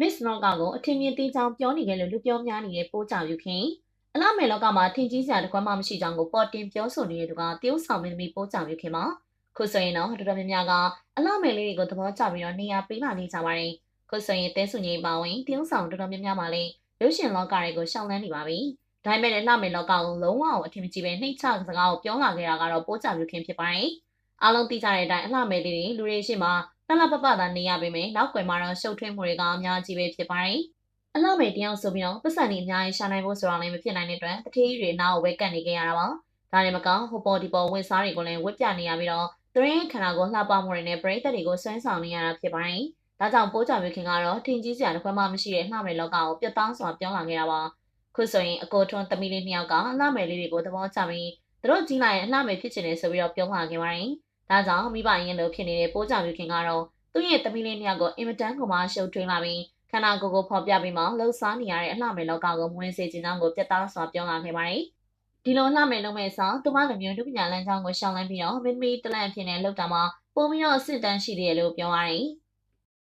Miss လောကကိုအထင်မြင်သေးချောင်းပြောနေခဲ့လို့လူပြောများနေတဲ့ပိုးကြောင်ယူခင်အလားမယ်လောကမှာထင်ကြီးစရာတစ်ခွက်မှမရှိကြောင်းကိုပေါ်တင်ပြောဆိုနေတဲ့သူကတရုတ်ဆောင်မင်းသမီးပိုးကြောင်ယူခင်မှာခုဆိုရင်တော့တော်တော်များများကအလားမယ်လေးတွေကိုသဘောကျပြီးတော့နေရာပေးလာနေကြပါတယ်ခုဆိုရင်တဲစုငိမ်ပါဝင်တရုတ်ဆောင်တော်တော်များများမှာလည်းရုပ်ရှင်လောကတွေကိုရှောင်လန်းနေပါပြီဒါပေမဲ့လည်းလှမယ်လောကကိုလုံးဝအထင်မကြီးပဲနှိမ့်ချစကားကိုပြောလာခဲ့တာကတော့ပိုးကြောင်ယူခင်ဖြစ်ပါတယ်အားလုံးသိကြတဲ့အတိုင်းအလှမယ်လေးတွေလူတွေရှိမှ လှလှပပသာနေရပေမဲ့နောက်ွယ်မှာတော့ရှုပ်ထွေးမှုတွေကအများကြီးပဲဖြစ်ပါတယ်။အလှမယ်တယောက်ဆိုပြီးတော့ပတ်စံနေအများကြီးရှာနိုင်ဖို့ဆိုတာလည်းမဖြစ်နိုင်တဲ့အတွက်တတိယတွေနားကိုပဲကတ်နေကြရတာပါ။ဒါနဲ့မကောဟိုပေါ်ဒီပေါ်ဝင်စားတွေကိုလည်းဝတ်ပြနေရပြီးတော့သူရင်းခန္ဓာကိုလှပမှုတွေနဲ့ပရိသတ်တွေကိုဆွဲဆောင်နေရတာဖြစ်ပါတယ်။ဒါကြောင့်ပိုးကြွေခင်ကတော့ထင်ကြီးစရာတစ်ခွက်မှမရှိတဲ့လှမယ်လောကကိုပြတ်သားစွာပြောလာခဲ့တာပါ။ခုဆိုရင်အကိုထွန်းသမီးလေးနှစ်ယောက်ကလှမယ်လေးတွေကိုသဘောကျပြီးသူတို့ကြီးလိုက်ရင်လှမယ်ဖြစ်ချင်တယ်ဆိုပြီးတော့ပြောလာခဲ့ပါတယ်။ ဒါကြောင့်မိဘရင်လိုဖြစ်နေတဲ့ပိုးကြွေခင်ကတော့သူ့ရဲ့သမီးလေးနှစ်ယောက်ကိုအင်မတန်ကိုမှရှုပ်ထွေးလာပြီးခန္ဓာကိုယ်ကိုဖော်ပြပြီးမှလှုပ်ရှားနေရတဲ့အလှမယ်လောကကိုမဝင်စေခြင်းကြောင့်ကိုပြတ်သားစွာပြောလာခဲ့ပါတယ်။ဒီလိုလှမယ်လုံးမဲ့ဆောင်သူမလိုမျိုးဒုပညာလမ်းကြောင်းကိုရှောင်လန်းပြီးတော့မင်းမီတလန့်ဖြစ်နေလောက်တာမှာပုံပြီးတော့အစ်စ်တန်းရှိတယ်လို့ပြောရတယ်။